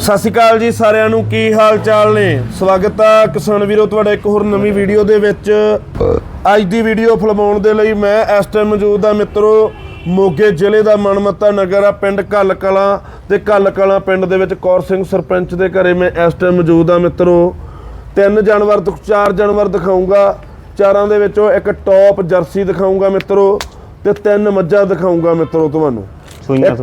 ਸਤਿ ਸ਼੍ਰੀ ਅਕਾਲ ਜੀ ਸਾਰਿਆਂ ਨੂੰ, ਕੀ ਹਾਲ ਚਾਲ ਨੇ? ਸਵਾਗਤ ਆ ਕਿਸਾਨ ਵੀਰੋ, ਤੁਹਾਡਾ ਇੱਕ ਹੋਰ ਨਵੀਂ ਵੀਡੀਓ ਦੇ ਵਿੱਚ। ਅੱਜ ਦੀ ਵੀਡੀਓ ਫਿਲਮਾਉਣ ਦੇ ਲਈ ਮੈਂ ਇਸ ਟਾਈਮ ਮੌਜੂਦ ਆ ਮਿੱਤਰੋ, ਮੋਗੇ ਜ਼ਿਲ੍ਹੇ ਦਾ ਮਨਮੱਤਾ ਨਗਰ ਆ, ਪਿੰਡ ਕੱਲ ਕਲਾਂ ਤੇ ਕੱਲ ਕਲਾਂ ਪਿੰਡ ਦੇ ਵਿੱਚ ਕੌਰ ਸਿੰਘ ਸਰਪੰਚ ਦੇ ਘਰੇ ਮੈਂ ਇਸ ਟਾਈਮ ਮੌਜੂਦ ਆ ਮਿੱਤਰੋ। ਤਿੰਨ ਜਾਨਵਰ ਦਿਖ- ਚਾਰ ਜਾਨਵਰ ਦਿਖਾਉਂਗਾ ਚਾਰਾਂ ਦੇ ਵਿੱਚੋਂ ਇੱਕ ਟੌਪ ਜਰਸੀ ਦਿਖਾਉਂਗਾ ਮਿੱਤਰੋ ਤੇ ਤਿੰਨ ਮੱਝਾਂ ਦਿਖਾਉਂਗਾ ਮਿੱਤਰੋ ਤੁਹਾਨੂੰ। ਸੂਈਆਂ ਇੱਕ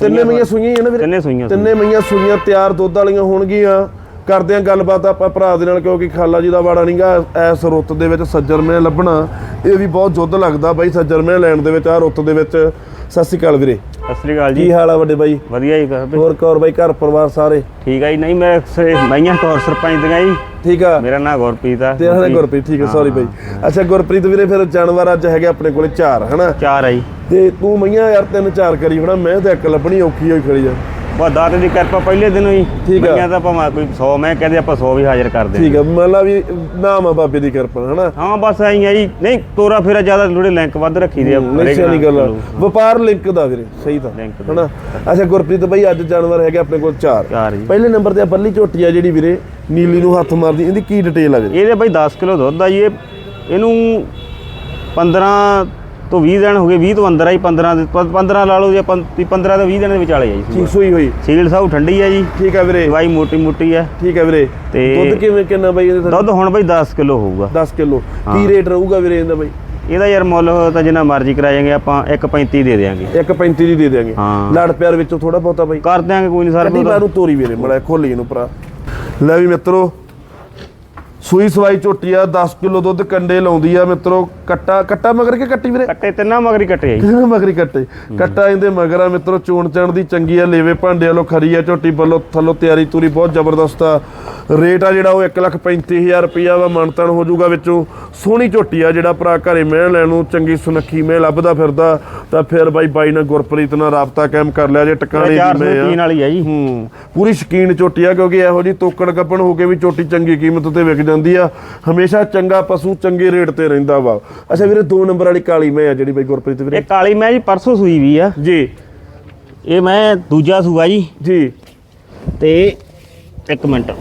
ਤਿੰਨੇ ਮਈਆਂ ਸੂਈਆਂ। ਹੀ ਆ ਨਾ ਵੀਰੇ। ਤਿੰਨੇ ਸੂਈਆਂ ਤਿੰਨੇ ਮਈਆਂ ਸੂਈਆਂ ਤਿਆਰ ਦੁੱਧ ਵਾਲੀਆਂ ਹੋਣਗੀਆਂ। ਕਰਦੇ ਆਂ ਗੱਲਬਾਤ ਆਪਾਂ ਭਰਾ ਦੇ ਨਾਲ ਕਿਉਂਕਿ ਖਾਲਾ ਜੀ ਦਾ ਵਾੜਾ ਨਹੀਂਗਾ ਐਸ ਰੁੱਤ ਦੇ ਵਿੱਚ ਸੱਜਰ ਮੈਂ ਲੱਭਣਾ। ਇਹ ਵੀ ਬਹੁਤ ਜੁੱਧ ਲੱਗਦਾ ਬਾਈ ਸੱਜਰ ਮੈਂ ਲੈਣ ਦੇ ਵਿੱਚ ਆ ਰੁੱਤ ਦੇ ਵਿੱਚ। ਸਤਿ ਸ਼੍ਰੀ ਅਕਾਲ ਵੀਰੇ। ਸਤਿ ਸ੍ਰੀ ਅਕਾਲ ਜੀ। ਕੀ ਹਾਲ ਆ ਵੱਡੇ ਬਾਈ? ਵਧੀਆ ਜੀ ਕਰ ਹੋਰ ਕੌਰ ਬਾਈ ਘਰ ਪਰਿਵਾਰ ਸਾਰੇ? ਠੀਕ ਆ ਜੀ। ਨਹੀਂ ਮੈਂ ਮਈਆਂ ਕੌਰ ਸਰਪੰਚ ਦੀਆਂ ਜੀ। ਠੀਕ ਆ। ਮੇਰਾ ਨਾਮ ਗੁਰਪ੍ਰੀਤ ਆ। ਤੇਰਾ ਨਾਮ ਗੁਰਪ੍ਰੀਤ। ਠੀਕ ਹੈ। ਸੌਰੀ ਬਾਈ। ਅੱਛਾ ਗੁਰਪ੍ਰੀਤ ਵੀਰੇ ਫਿਰ ਜਾਨਵਰ ਅੱਜ ਹੈਗੇ ਆਪਣੇ ਕੋਲੇ ਚਾਰ ਹਨਾ? ਚਾਰ ਆ ਜੀ। ਤੇ ਤੂੰ ਮਈਆਂ ਯਾਰ ਤਿੰਨ ਚਾਰ ਕਰੀ ਹੋਣਾ ਮੈਂ ਤੇ ਇੱਕ ਲੱਭਣੀ ਔਖੀ ਹੋਈ ਖੜੀ ਆ। ਬਾ ਦਾਤੇ ਦੀ ਕਿਰਪਾ ਪਹਿਲੇ ਦਿਨੋਂ ਹੀ ਠੀਕ ਆ। ਤਾਂ ਭਾਵੇਂ ਕੋਈ 100 ਮੈਂ ਕਹਿੰਦੇ ਆਪਾਂ 100 ਵੀ ਹਾਜ਼ਰ ਕਰ ਦੇ ਠੀਕ ਆ ਮਤਲਬ ਵੀ ਨਾਮ ਆ ਬਾਬੇ ਦੀ ਕਿਰਪਾ ਹਨਾ? ਹਾਂ ਬਸ ਐਂ ਆ ਜੀ। ਨਹੀਂ ਤੋਰਾ ਫੇਰਾ ਜ਼ਿਆਦਾ ਥੋੜੇ ਲਿੰਕ ਵੱਧ ਰੱਖੀ ਦੇ ਆ ਨਹੀਂ ਸਿਆਣੀ ਗੱਲ। ਵਪਾਰ ਲਿੰਕ ਦਾ ਵੀਰੇ ਸਹੀ ਤਾਂ। ਹਨਾ? ਅੱਛਾ ਗੁਰਪ੍ਰੀਤ ਬਾਈ ਅੱਜ ਜਾਨਵਰ ਹੈਗੇ ਆਪਣੇ ਕੋਲ ਚਾਰ। ਚਾਰ ਪਹਿਲੇ ਨੰਬਰ ਤੇ ਆ ਬੱਲੀ ਝੋਟੀ ਆ ਜਿਹੜੀ ਵੀਰੇ ਨੀਲੀ ਨੂੰ ਹੱਥ ਮਾਰਦੀ ਇਹਦੀ ਕੀ ਡਿਟੇਲ ਆ ਵੀਰੇ? ਇਹਦੇ ਬਈ 10 ਕਿਲੋ ਦੁੱਧ ਆ ਜੀ ਇਹ ਇਹਨੂੰ 15 ਤੋਂ 20 ਦਿਨ ਹੋ ਗਏ 20 ਤੋਂ ਅੰਦਰ ਆ ਜੀ 15 ਦੇ 15 ਲਾ ਲਓ ਜੇ 15 ਤੋਂ 20 ਦਿਨ ਦੇ ਵਿਚਾਲੇ ਆ ਜੀ ਠੀਕ ਸੂਈ ਹੋਈ। ਸੀਲ ਸਾਊ ਠੰਡੀ ਆ ਜੀ। ਠੀਕ ਆ ਵੀਰੇ। ਦਵਾਈ ਮੋਟੀ ਮੋਟੀ ਆ। ਠੀਕ ਆ ਵੀਰੇ। ਤੇ- ਦੁੱਧ ਕਿਵੇਂ ਕਿੰਨਾ ਬਾਈ ਇਹਦੇ ਦੁੱਧ ਹੁਣ ਬਈ 10 ਕਿਲੋ ਹੋਊਗਾ। 10 ਕਿਲੋ। ਕੀ ਰੇਟ ਰਹੂਗਾ ਵੀਰੇ ਇਹਦਾ ਬਾਈ? ਇਹਦਾ ਯਾਰ ਮੁੱਲ ਤਾਂ ਜਿੰਨਾ ਮਰਜ਼ੀ ਕਰਾਏਗੇ ਆਪਾਂ 1.35 ਦੇ ਦੇਾਂਗੇ 1.35 ਦੀ ਦੇ ਦੇਾਂਗੇ। ਲੜ ਪਿਆਰ ਵਿੱਚੋਂ ਥੋੜਾ ਬਹੁਤਾ ਬਾਈ। ਕਰ ਦਿਆਂਗੇ ਕੋਈ ਨਹੀਂ ਸਰ ਬਾਹਰ ਨੂੰ ਤੋਰੀ ਵੀਰੇ ਮੜਾ ਖੋਲੀ ਇਹਨੂੰ ਭਰਾ। ਲੈ ਵੀ ਮਿੱਤਰੋ ਸੂਈ ਸਵਾਈ ਝੋਟੀ ਆ 10 ਕਿਲੋ ਦੁੱਧ ਕੰਡੇ ਲਾਉਂਦੀ ਆ ਮਿੱਤਰੋ ਕੱਟਾ ਕੱਟਾ ਮਗਰ ਕੇ ਕੱਟੀ ਵੀਰੇ? ਕੱਟੇ ਤਿੰਨਾਂ ਮਗਰੀ ਕੱਟੇ ਆ ਜੀ। ਮਗਰੀ ਕੱਟੇ। ਕੱਟਾ ਇਹਦੇ ਮਗਰ ਆ ਮਿੱਤਰੋ ਚੋਣ ਚਣ ਦੀ ਚੰਗੀ ਆ ਲੇਵੇ ਭਾਂਡੇ ਵਾਲੋ ਖਰੀ ਆ ਝੋਟੀ ਵੱਲੋਂ ਥੱਲੋਂ ਤਿਆਰੀ ਤੂਰੀ ਬਹੁਤ ਜ਼ਬਰਦਸਤ ਆ। ਰੇਟ ਆ ਜਿਹੜਾ ਉਹ 135000 ਰੁਪਇਆ ਵਾ ਮਨਤਨ ਹੋ ਜਾਊਗਾ ਵਿੱਚੋਂ। ਸੋਹਣੀ ਝੋਟੀ ਆ ਜਿਹੜਾ ਭਰਾ ਘਰੇ ਮੈਂ ਲੈਣ ਨੂੰ ਚੰਗੀ ਸੁਨੱਖੀ ਮੈਂ ਲੱਭਦਾ ਫਿਰਦਾ। ਤਾਂ ਫਿਰ ਬਾਈ ਬਾਈ ਨਾਲ ਗੁਰਪ੍ਰੀਤ ਨਾਲ ਰਾਬਤਾ ਕਾਇਮ ਕਰ ਲਿਆ ਜੇ ਟਿਕਾਣੇ ਦੀ ਮੈਂ ਆ। ਵਾਲੀ ਆ ਜੀ ਹੂੰ। ਪੂਰੀ ਸ਼ਕੀਨ ਝੋਟੀ ਆ ਕਿਉਂਕਿ ਇਹੋ ਜੀ ਤੋਕੜ ਕੱਪਣ ਹੋ ਕੇ ਵੀ ਝੋਟੀ ਚੰਗੀ ਕੀਮਤ ਤੇ ਵਿਕ ਜਾਂਦੀ ਆ ਹਮੇਸ਼ਾ ਚੰਗਾ ਪਸ਼ੂ ਚੰਗੇ ਰੇਟ ਤੇ ਰਹਿੰਦਾ ਵਾ। ਅੱਛਾ ਵੀਰੇ 2 ਨੰਬਰ ਵਾਲੀ ਕਾਲੀ ਮੈਂ ਆ ਜਿਹੜੀ ਬਾਈ ਗੁਰਪ੍ਰੀਤ ਵੀਰੇ। ਇਹ ਕਾਲੀ ਮੈਂ ਜੀ ਪਰਸੋਂ ਸੂਈ ਵੀ ਆ। ਜੀ। ਇਹ ਮੈਂ ਦੂਜਾ ਸੂਆ ਜੀ। ਜੀ। ਤੇ ਇੱਕ ਮਿੰਟ।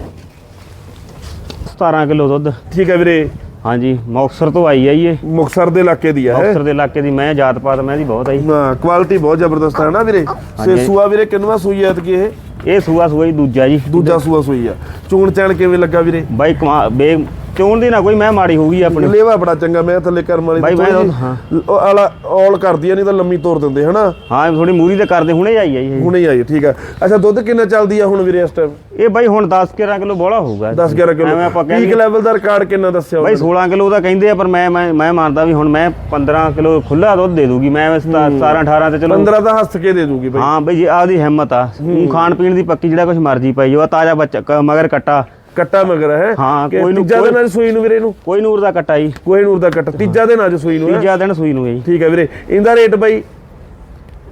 17 ਕਿਲੋ ਦੁੱਧ। ਠੀਕ ਹੈ ਵੀਰੇ। ਹਾਂਜੀ ਮੌਕਸਰ ਤੋਂ ਆਈ ਆ ਜੀ ਇਹ। ਮੁਕਸਰ ਦੇ ਇਲਾਕੇ ਦੀ ਆ ਹੈ? ਮੌਕਸਰ ਦੇ ਇਲਾਕੇ ਦੀ ਮੈਂ ਜਾਤ ਪਾਤ ਮੈਂ ਦੀ ਬਹੁਤ ਆ ਜੀ। ਹਾਂ ਕੁਆਲਿਟੀ ਬਹੁਤ ਜ਼ਬਰਦਸਤ ਹੈ ਨਾ ਵੀਰੇ। ਸੇ ਸੂਆ ਵੀਰੇ ਕਿੰਨਵਾ ਸੂਈ ਐ ਕਿ ਇਹ? ਇਹ ਸੂਆ ਸੂਆ ਜੀ ਦੂਜਾ ਜੀ। ਦੂਜਾ ਸੂਆ ਸੂਈ ਆ। ਚੋਣ ਚਾਣ ਕਿਵੇਂ ਲੱਗਾ ਵੀਰੇ? ਬਾਈ ਕਮਾ ਬੇ ਚੋਣ ਦੀ ਨਾ ਕੋਈ ਮੈਂ ਮਾੜੀ ਹੋਊਗੀ ਆਪਣੀ। ਲੇਵਾ ਬੜਾ ਚੰਗਾ ਮੈਂ ਥੱਲੇ ਕਰਮ ਵਾਲੀ ਬਾਈ, ਹਾਂ। ਉਹ ਆਲਾ ਔਲ ਕਰਦੀ ਆ ਨਹੀਂ ਤਾਂ ਲੰਮੀ ਤੋਰ ਦਿੰਦੇ ਹਨਾ? ਹਾਂ ਥੋੜੀ ਮੂਰੀ ਤੇ ਕਰਦੇ ਹੁਣੇ ਆਈ ਆ ਜੀ। ਹੁਣੇ ਹੀ ਆਈ ਠੀਕ ਆ। ਅੱਛਾ ਦੁੱਧ ਕਿੰਨਾ ਚੱਲਦੀ ਆ ਹੁਣ ਵੀਰੇ ਇਸ ਟਾਈਮ ਇਹ ਬਾਈ ਹੁਣ 10 11 ਕਿਲੋ ਬੋਲਾ ਹੋਊਗਾ। 10 11 ਕਿਲੋ। ਐਵੇਂ ਆਪਾਂ ਪੀਕ ਕਹਿੰਦੇ ਲੈਵਲ ਦਾ ਰਿਕਾਰਡ ਕਿੰਨਾ ਦੱਸਿਆ ਬਾਈ ਉਹਨੇ? 16 ਕਿਲੋ ਦਾ ਕਹਿੰਦੇ ਆ ਪਰ ਮੈਂ ਮੈਂ ਮੈਂ ਮੰਨਦਾ ਵੀ ਹੁਣ ਮੈਂ 15 ਕਿਲੋ ਖੁੱਲਾ ਦੁੱਧ ਦੇ ਦੂਗੀ ਮੈਂ 17 18 ਤੇ ਚਲੋ। 15 ਤਾਂ ਹੱਸ ਕੇ ਦੇ ਦੂਗੀ ਬਾਈ। ਹਾਂ ਬਈ ਜੀ ਆਦੀ ਹਿੰਮਤ ਆ। ਊਂ ਖਾਣ ਪੀਣ ਦੀ ਪੱਕੀ ਜਿਹੜਾ ਕੁਝ ਮਰਜ਼ੀ ਪਾਈ ਜੋ ਤਾਜ਼ਾ ਬੱਚਾ ਕ- ਮਗਰ ਕੱਟਾ। ਕੱਟਾ ਮਗਰ ਹੈ। ਹਾਂ, ਕੋਈ ਨੂੰ- ਤੀਜਾ ਦਿਨ ਅੱਜ ਸੂਈ ਨੂੰ ਵੀਰੇ ਨੂੰ? ਕੋਈ ਨੂਰ ਦਾ ਕੱਟਾ ਜੀ। ਕੋਈ ਨੂਰ ਦਾ ਕੱਟਾ। ਤੀਜਾ ਦਿਨ ਅੱਜ ਸੂਈ ਨੂੰ ਤੀਜਾ ਦਿਨ ਸੂਈ ਨੂੰ ਹੈ ਜੀ। ਠੀਕ ਹੈ ਵੀਰੇ। ਇਹਦਾ ਰੇਟ ਬਾਈ?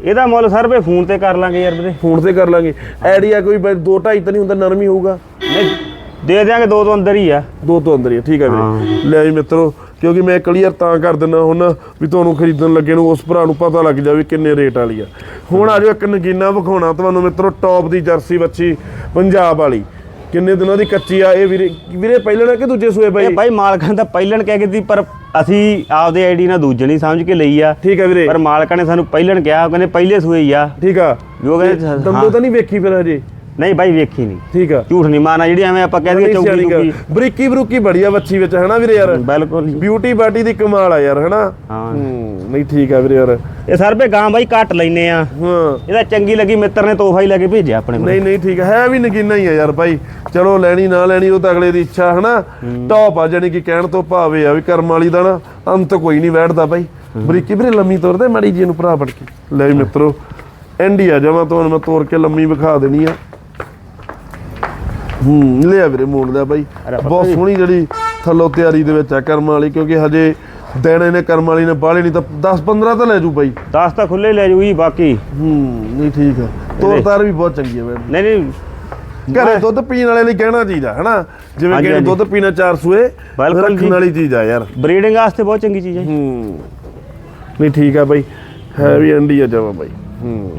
ਇਹਦਾ ਮੁੱਲ ਸਰ ਵੇ ਫੋਨ ਤੇ ਕਰ ਲਾਂਗੇ ਯਾਰ ਵੀਰੇ। ਫੋਨ ਤੇ ਕਰ ਲਾਂਗੇ। ਆਈਡੀਆ ਕੋਈ 2 2.5 ਤਾਂ ਨਹੀਂ ਹੁੰਦਾ ਨਰਮ ਹੀ ਹੋਊਗਾ। ਨਹੀਂ ਦੇ ਦਿਆਂਗੇ ਦੋ ਤੋਂ ਅੰਦਰ ਹੀ ਆ। ਦੋ ਤੋਂ ਅੰਦਰ ਹੀ ਠੀਕ ਹੈ ਵੀਰੇ। ਲੈ ਜੀ ਮਿੱਤਰੋ ਕਿਉਂਕਿ ਮੈਂ ਕਲੀਅਰ ਤਾਂ ਕਰ ਦਿੰਦਾ ਹੁਣ ਵੀ ਤੁਹਾਨੂੰ ਖਰੀਦਣ ਲੱਗੇ ਨੂੰ ਉਸ ਭਰਾ ਨੂੰ ਪਤਾ ਲੱਗ ਜਾਵੇ ਕਿੰਨੇ ਰੇਟ ਵਾਲੀ ਆ। ਹੁਣ ਆਜੋ ਇੱਕ ਨਗੀਨਾ ਵਿਖਾਉਣਾ ਤੁਹਾਨੂੰ ਮਿੱਤਰੋ ਟੌਪ ਦੀ ਜਰਸੀ ਬੱਚੀ ਪੰਜਾਬ ਵਾਲੀ। ਕਿੰਨੇ ਦਿਨਾਂ ਦੀ ਕੱਚੀ ਆ? ਇਹ ਵੀਰੇ ਵੀਰੇ ਪਹਿਲਾਂ ਨਾ ਕਿ ਦੂਜੇ ਸੂਏ ਇਹ ਬਾਈ ਬਾਈ ਮਾਲਕਾਂ ਦਾ ਪਹਿਲਣ ਕਹਿ ਕੇ ਦੀ ਪਰ ਅਸੀਂ ਆਪਦੇ ਆਈਡੀ ਨਾਲ ਦੂਜਣੀ ਸਮਝ ਕੇ ਲਈ ਆ। ਠੀਕ ਹੈ ਵੀਰੇ। ਪਰ ਮਾਲਕਾਂ ਨੇ ਸਾਨੂੰ ਪਹਿਲਣ ਕਿਹਾ ਉਹ ਕਹਿੰਦੇ ਪਹਿਲੇ ਸੂਏ ਹੀ ਆ। ਠੀਕ ਆ। ਉਹ ਕਹਿੰਦੇ ਦੰਦੋ। ਤਾਂ ਨਹੀਂ ਵੇਖੀ ਫਿਰ ਹਜੇ? ਨਹੀਂ ਬਾਈ ਵੇਖੀ ਨਹੀਂ ਠੀਕ ਆ। ਝੂਠ ਨਹੀਂ ਮਾਰਨਾ ਜਿਹੜੀ ਐਵੇਂ ਆਪਾਂ ਕਹਿ ਦਈਏ ਚੌਕੀ ਚੌਕੀ। ਬਰੀਕੀ ਬਰੂਕੀ ਬੜੀ ਆ ਵਿੱਚ ਹਨਾ ਵੀਰੇ ਯਾਰ? ਬਿਲਕੁਲ। ਬਿਊਟੀ ਬਾਟੀ ਦੀ ਕਮਾਲ ਆ ਯਾਰ ਹਨਾ? ਹਾਂ। ਨਹੀਂ ਠੀਕ ਆ ਵੀਰੇ ਯਾਰ। ਇਹ ਸਰ ਵੇ ਗਾਂ ਬਾਈ ਘੱਟ ਲੈਨੇ ਆ। ਹਾਂ। ਇਹਦਾ ਚੰਗੀ ਲੱਗੀ ਮਿੱਤਰ ਨੇ ਤੋਹਫਾ ਹੀ ਲੈ ਕੇ ਭੇਜਿਆ ਆਪਣੇ ਕੋਲ। ਨਹੀਂ ਨਹੀਂ ਠੀਕ ਆ, ਹੈ ਵੀ ਨਗੀਨਾ ਹੀ ਆ ਯਾਰ ਭਾਈ ਚਲੋ ਲੈਣੀ ਨਾ ਲੈਣੀ ਉਹ ਤਾਂ ਅਗਲੇ ਦੀ ਇੱਛਾ ਹਨਾ? ਟੌਪ ਆ ਜਾਨੀ ਕਿ ਕਹਿਣ ਤੋਂ ਭਾਵੇਂ ਆ ਵੀ ਕਰਮ ਵਾਲੀ ਦਾ ਨਾ ਅੰਤ ਕੋਈ ਨਹੀਂ ਬੈਠਦਾ ਭਾਈ ਬਰੀਕੀ ਵੀਰੇ ਲੰਮੀ ਤੋਰਦੇ ਮਾੜੀ ਜੀ ਨੂੰ ਭਰਾ ਫੜ ਕੇ। ਲੈ ਮਿੱਤਰੋ ਇੰਡੀਆ ਜਮਾ ਤੁਹਾਨੂੰ ਮੈਂ ਤੋਰ ਕੇ ਲੰਮੀ ਵਿਖਾ ਦੇਣੀ ਆ। ਹੂੰ ਲਿਆ ਵੀਰੇ ਮੋੜ ਲਿਆ ਬਾਈ। ਬਹੁਤ। ਸੋਹਣੀ ਜਿਹੜੀ ਥੱਲੋਂ ਤਿਆਰੀ ਦੇ ਵਿੱਚ ਆ ਕਰਮ ਵਾਲੀ ਕਿਉਂਕਿ ਹਜੇ ਦੇਣੇ ਨੇ ਕਰਮ ਵਾਲੀ ਨੇ ਬਾਹਲੇ ਨਹੀਂ ਤਾਂ 10 15 ਤਾਂ ਲੈ ਜੂ ਬਾਈ। 10 ਤਾਂ ਖੁੱਲੇ ਲੈ ਜੂਗੀ ਬਾਕੀ। ਹੂੰ ਨਹੀਂ ਠੀਕ ਆ। ਤੋਰ ਤਾਰ ਵੀ ਬਹੁਤ ਚੰਗੀ ਆ ਮੈਡਮ ਨਹੀਂ ਨਹੀਂ। ਘਰੇ ਦੁੱਧ ਪੀਣ ਵਾਲੇ ਲਈ ਕਹਿਣਾ ਚਾਹੀਦਾ ਹਨਾ? ਜਿਵੇਂ ਕਿ। ਦੁੱਧ ਪੀਣਾ ਚਾਰ ਸੂਏ ਰੱਖਣ। ਵਾਲੀ ਚੀਜ਼ ਆ ਯਾਰ। ਬਰੀਡਿੰਗ ਵਾਸਤੇ ਬਹੁਤ ਚੰਗੀ ਚੀਜ਼ ਹੈ ਹੂੰ। ਨਹੀਂ ਠੀਕ ਆ ਬਾਈ। ਹੈ। ਵੀ ਅੰਡੀ ਆ ਜਮਾ ਬਾਈ। ਹੂੰ।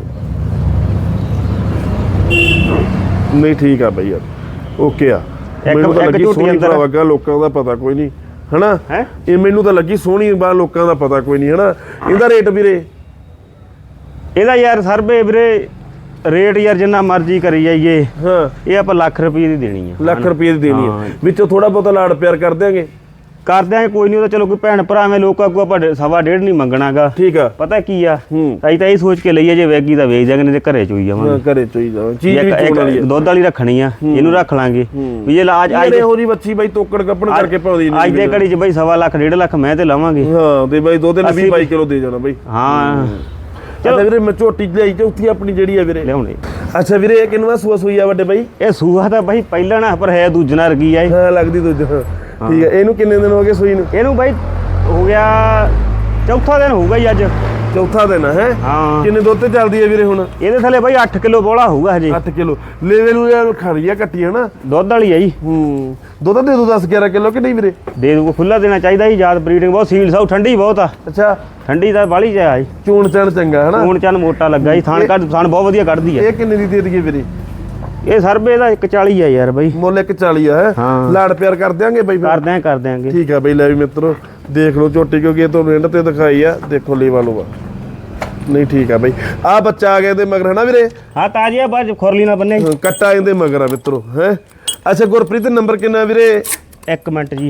ਨਹੀਂ ਠੀਕ ਆ ਬਈ ਯਾਰ। ਓਕੇ ਆ। ਇੱਕ- ਮੈਨੂੰ ਤਾਂ ਲੱਗੀ ਸੋਹਣੀ ਅੰਦਰ ਆ। ਭਰਾਵਾ ਲੋਕਾਂ ਦਾ ਪਤਾ ਕੋਈ ਨਹੀਂ ਹਨਾ? ਹੈ? ਇਹ ਮੈਨੂੰ ਤਾਂ ਲੱਗੀ ਸੋਹਣੀ ਬਾ ਲੋਕਾਂ ਦਾ ਪਤਾ ਕੋਈ ਨਹੀਂ ਹਨਾ? ਇਹਦਾ ਰੇਟ ਵੀਰੇ? ਇਹਦਾ ਯਾਰ ਸਰਵੇ ਵੀਰੇ ਰੇਟ ਯਾਰ ਜਿੰਨਾ ਮਰਜ਼ੀ ਕਰੀ ਜਾਈਏ। ਹਾਂ। ਇਹ ਆਪਾਂ ਲੱਖ ਰੁਪਏ ਦੀ ਦੇਣੀ ਆ। ਲੱਖ ਰੁਪਏ ਦੀ ਦੇਣੀ। ਹੈ। ਵਿੱਚੋਂ ਥੋੜਾ ਬਹੁਤਾ ਲਾੜ ਪਿਆਰ ਕਰ ਦਿਆਂਗੇ। ਕਰ ਦਿਆਂਗੇ ਕੋਈ ਨਹੀਂ ਉਹ ਤਾਂ ਚਲੋ ਕੋਈ ਭੈਣ ਭਰਾ ਐਵੇਂ ਲੋਕਾਂ ਕੋ ਆਪਾਂ ਸਵਾ ਡੇਢ ਨਹੀਂ ਮੰਗਣਾਗਾ। ਠੀਕ ਆ। ਪਤਾ ਕੀ ਆ? ਹੂੰ। ਅਸੀਂ ਤਾਂ ਇਹ ਸੋਚ ਕੇ ਲਈਏ ਜੇ ਵੇਗੀ ਤਾਂ ਵੇਚ ਜਾਗੇ ਨਹੀਂ ਤੇ ਘਰੇ ਚੋਈ ਹਾਂ, ਜਾਵਾਂਗੇ ਘਰੇ ਚੋਈ ਜਾਵਾਂ ਚੀਜ਼ ਵੀ ਇੱਕ ਚੋਣ ਵਾਲੀ ਇੱਕ ਹੈ ਦੁੱਧ ਵਾਲੀ ਰੱਖਣੀ ਆ ਇਹਨੂੰ ਰੱਖ ਲਾਂਗੇ। ਹੂੰ। ਵੀ ਜੇ ਲਾਜ ਅੱਜ ਜਿਹੜੇ ਇਹੋ ਜੀ ਬੱਚੀ ਬਾਈ ਤੋਕੜ ਕੱਪਣ ਕਰਕੇ ਪਾਉਂਦੀ ਅੱਜ ਦੇ ਘੜੀ 'ਚ ਬਈ ਸਵਾ ਲੱਖ ਡੇਢ ਲੱਖ ਮੈਂ ਤੇ ਲਵਾਂਗੇ। ਹਾਂ ਤੇ ਬਾਈ ਦੋ ਦਿਨ 20 ਅਸੀਂ- 22 ਕਿਲੋ ਦੇ ਜਾਣਾ ਬਾਈ। ਹਾਂ। ਅੱਛਾ ਵੀਰੇ ਮੈਂ ਝੋਟੀ ਲਈ ਚੌਥੀ ਆਪਣੀ ਜਿਹੜੀ ਆ ਵੀਰੇ। ਲਿਆਉਣੇ। ਅੱਛਾ ਵੀਰੇ ਇਹ ਕਿੰਨਵਾ ਸੂਆ ਸੂਈ ਆ ਵੱਡੇ ਬਾਈ? ਇਹ ਸੂਹਾ ਤਾਂ ਬਈ ਪਹਿਲਾਂ ਨਾ ਪਰ ਹੈ ਦੂਜਣਾ ਰਗੀ ਆ ਇਹ। ਹਾਂ ਲੱਗਦੀ ਦੂਜਾ ਠੀਕ ਹੈ ਇਹਨੂੰ ਕਿੰਨੇ ਦਿਨ ਹੋ ਗਏ ਸੂਈ ਨੂੰ? ਇਹਨੂੰ ਬਈ ਹੋ ਗਿਆ ਚੌਥਾ ਦਿਨ ਹੋਊਗਾ ਜੀ ਅੱਜ। ਚੌਥਾ ਦਿਨ ਹੈ? ਹਾਂ। ਕਿੰਨੇ ਦੁੱਧ ਤੇ ਚੱਲਦੀ ਹੈ ਵੀਰੇ ਹੁਣ? ਇਹਦੇ ਥੱਲੇ ਬਈ 8 ਕਿਲੋ ਬੋਲਾ ਹੋਊਗਾ ਹਜੇ। 8 ਕਿਲੋ। ਲੈਵਲ ਨੂੰ ਖੜੀ ਆ ਕੱਟੀ ਹੈ ਨਾ ਦੁੱਧ ਵਾਲੀ ਜੀ। ਹੂੰ। ਦੁੱਧ ਦੇ ਦੋ 10 11 ਕਿਲੋ ਕਿ ਨਹੀਂ ਵੀਰੇ? ਦੇ ਦੂਗਾ ਖੁੱਲਾ ਦੇਣਾ ਚਾਹੀਦਾ ਜੀ ਯਾਦ ਬਰੀਡਿੰਗ ਬਹੁਤ ਸੀਲ ਸਾਉ ਠੰਡੀ ਬਹੁਤ ਆ। ਅੱਛਾ। ਠੰਡੀ ਤਾਂ ਬਾਲੀ ਜਾ ਜੀ। ਚੂਣ ਚਣ ਚੰਗਾ ਹੈ ਨਾ ਹੁਣ ਚੰਨ ਮੋਟਾ ਲੱਗਾ ਜੀ ਥਾਣ ਕੱਢ ਥਾਣ ਬਹੁਤ ਵਧੀਆ ਕੱਢਦੀ ਆ ਇਹ ਕਿੰਨੇ ਦੀ ਦੇ ਦਈਏ ਵੀਰੇ? ਇਹ ਸਰਬੇ ਦਾ 140 ਆ ਯਾਰ ਬਈ। ਮੁੱਲ 140 ਆ ਹੈ? ਹਾਂ। ਲਾੜ ਪਿਆਰ ਕਰ ਦਿਆਂਗੇ ਬਾਈ ਫਿਰ? ਕਰ ਦਿਆਂ ਕਰ ਦਿਆਂਗੇ। ਠੀਕ ਆ ਬਈ ਲੈ ਵੀ ਮਿੱਤਰੋ ਦੇਖ ਲਓ ਝੋਟੀ ਕਿਉਂਕਿ ਇਹ ਤੁਹਾਨੂੰ ਐਂਡ ਤੇ ਦਿਖਾਈ ਆ ਦੇਖੋ ਲੇਵਾ ਲੂਆ ਨਹੀਂ ਠੀਕ ਆ ਬਈ। ਆ ਬੱਚਾ ਆ ਗਿਆ ਇਹਦੇ ਮਗਰ ਹੈ ਨਾ ਵੀਰੇ? ਹਾਂ ਤਾਜੀ ਆ 'ਚ ਖੁਰਲੀ ਨਾ ਬੰਨੇ। ਹਾਂ, ਕੱਟਾ ਇਹਦੇ ਮਗਰ ਆ ਮਿੱਤਰੋ ਹੈ? ਅੱਛਾ ਗੁਰਪ੍ਰੀਤ ਨੰਬਰ ਕਿੰਨਾ ਵੀਰੇ? ਇੱਕ ਮਿੰਟ ਜੀ।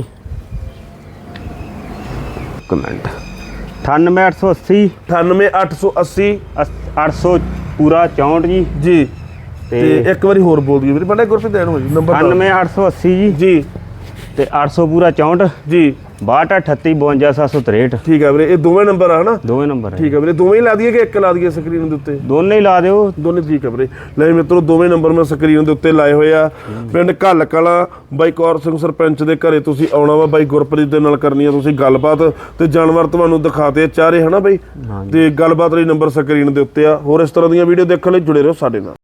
ਇੱਕ ਮਿੰਟ। 98880 98880 800 ਪੂਰਾ 64 ਜੀ। ਜੀ। ਤੇ ਇੱਕ ਵਾਰੀ ਹੋਰ ਬੋਲ ਦਿਓ ਵੀਰੇ। ਬੜਾ ਗੁਰਪ੍ਰੀਤ ਐਨ ਹੋ ਜੀ ਨੰਬਰ 98880 ਜੀ। ਜੀ ਤੇ 800 ਪੂਰਾ 64 ਜੀ। 6238 52763 ਠੀਕ ਆ ਵੀਰੇ ਇਹ ਦੋਵੇਂ ਨੰਬਰ ਆ ਹਨਾ? ਦੋਵੇਂ ਨੰਬਰ ਹੈ ਠੀਕ ਆ ਵੀਰੇ ਦੋਵੇਂ ਹੀ ਲਾ ਦਈਏ ਕਿ ਇੱਕ ਲਾ ਦਈਏ ਸਕਰੀਨ ਦੇ ਉੱਤੇ? ਦੋਨੇ ਹੀ ਲਾ ਦਿਓ। ਦੋਨੇ ਠੀਕ ਆ ਵੀਰੇ। ਲੈ ਮਿੱਤਰੋ ਦੋਵੇਂ ਨੰਬਰ ਮੈਂ ਸਕਰੀਨ ਦੇ ਉੱਤੇ ਲਾਏ ਹੋਏ ਆ। ਪਿੰਡ ਘੱਲ ਕਲਾਂ ਬਾਈ ਕੌਰ ਸਿੰਘ ਸਰਪੰਚ ਦੇ ਘਰੇ ਤੁਸੀਂ ਆਉਣਾ ਵਾ ਬਾਈ ਗੁਰਪ੍ਰੀਤ ਦੇ ਨਾਲ ਕਰਨੀ ਆ ਤੁਸੀਂ ਗੱਲਬਾਤ। ਤੇ ਜਾਨਵਰ ਤੁਹਾਨੂੰ ਦਿਖਾਤੇ ਚਾਰੇ ਹਨਾ ਬਾਈ? ਤੇ ਗੱਲਬਾਤ ਲਈ ਨੰਬਰ ਸਕਰੀਨ ਦੇ ਉੱਤੇ ਆ। ਹੋਰ ਇਸ ਤਰ੍ਹਾਂ ਦੀਆਂ ਵੀਡੀਓ ਦੇਖਣ ਲਈ ਜੁੜੇ ਰਹੋ ਸਾਡੇ ਨਾਲ।